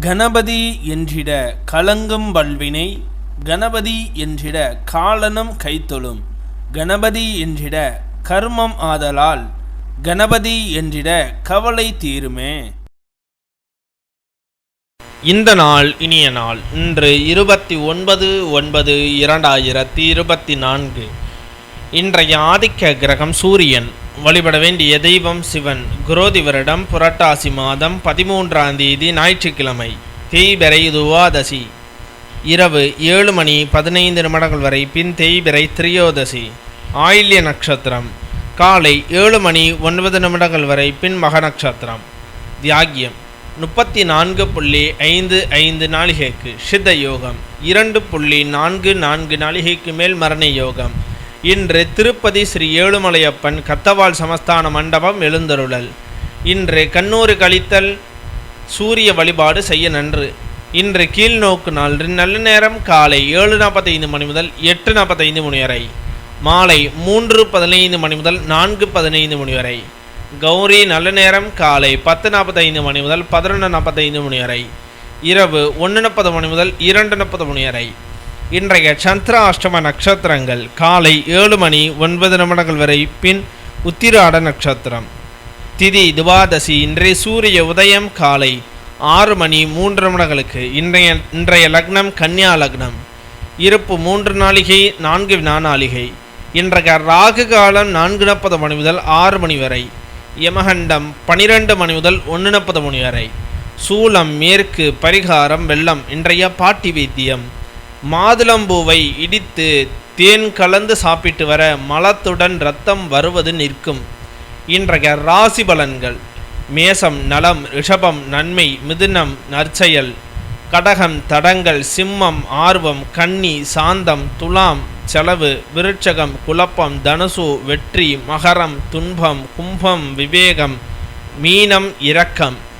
கணபதி என்றிட கலங்கும் வல்வினை கணபதி என்றிட காலனும் கைத்தொழும் கணபதி என்றிட கர்மம் ஆதலால் கணபதி என்றிட கவலை தீருமே. இந்த நாள் இனிய நாள் இன்று இருபத்தி ஒன்பது ஒன்பது இரண்டாயிரத்தி இருபத்தி நான்கு. இன்றைய ஆதிக்க கிரகம் சூரியன். வழிபட வேண்டிய தெய்வம் சிவன். குரோதி வருடம் புரட்டாசி மாதம் பதிமூன்றாம் தேதி ஞாயிற்றுக்கிழமை. தேய்பிறை துவாதசி இரவு ஏழு மணி பதினைந்து நிமிடங்கள் வரை பின் தேய்பிறை திரியோதசி. ஆயில்ய நட்சத்திரம். காலை ஏழு மணி ஒன்பது நிமிடங்கள் வரை பின் மக நட்சத்திரம். தியாகியம். முப்பத்தி நான்கு புள்ளி ஐந்து ஐந்து நாளிகைக்கு. சித்த யோகம். இரண்டு புள்ளி நான்கு நான்கு நாளிகைக்கு மேல் மரண யோகம். இன்று திருப்பதி ஸ்ரீ ஏழுமலையப்பன் கத்தவால் சமஸ்தான மண்டபம் எழுந்தருளல். இன்று கண்ணூறு கழித்தல் சூரிய வழிபாடு செய்ய நன்று. இன்று கீழ்நோக்கு நாள் நல்ல நேரம் காலை ஏழு நாற்பத்தைந்து மணி முதல் எட்டு நாற்பத்தைந்து மணி வரை. மாலை மூன்று பதினைந்து மணி முதல் நான்கு பதினைந்து மணி வரை. கௌரி நல்ல நேரம் காலை பத்து நாற்பத்தைந்து மணி முதல் பதினொன்று நாற்பத்தைந்து மணி வரை. இரவு ஒன்று நாற்பது மணி முதல் இரண்டு நாற்பது மணி வரை. இன்றைய சந்திர அஷ்டம நட்சத்திரங்கள் காலை ஏழு மணி ஒன்பது நிமிடங்கள் வரை பின் உத்திராட நட்சத்திரம். திதி துவாதசி இன்றைய சூரிய உதயம் காலை ஆறு மணி மூன்று நிமிடங்களுக்கு. இன்றைய இன்றைய லக்னம் கன்னியா லக்னம். இருப்பு மூன்று நாளிகை நான்கு நாளிகை. இன்றைய ராகு காலம் நான்கு நாற்பது மணி முதல் ஆறு மணி வரை. யமகண்டம் பனிரெண்டு மணி முதல் ஒன்று நாற்பது மணி வரை. சூலம் மேற்கு பரிகாரம் வெள்ளம் இன்றைய பாட்டி வைத்தியம். மாதுளம்பூவை இடித்து தேன் கலந்து சாப்பிட்டு வர மலத்துடன் ரத்தம் வருவது நிற்கும். இன்றைய ராசி பலன்கள். மேசம் நலம் ரிஷபம் நன்மை மிதுனம் நற்செயல். கடகம் தடங்கள் சிம்மம் ஆர்வம் கன்னி சாந்தம் துலாம் செலவு விருட்சகம் குழப்பம் தனுசு வெற்றி மகரம் துன்பம் கும்பம் விவேகம் மீனம் இரக்கம்.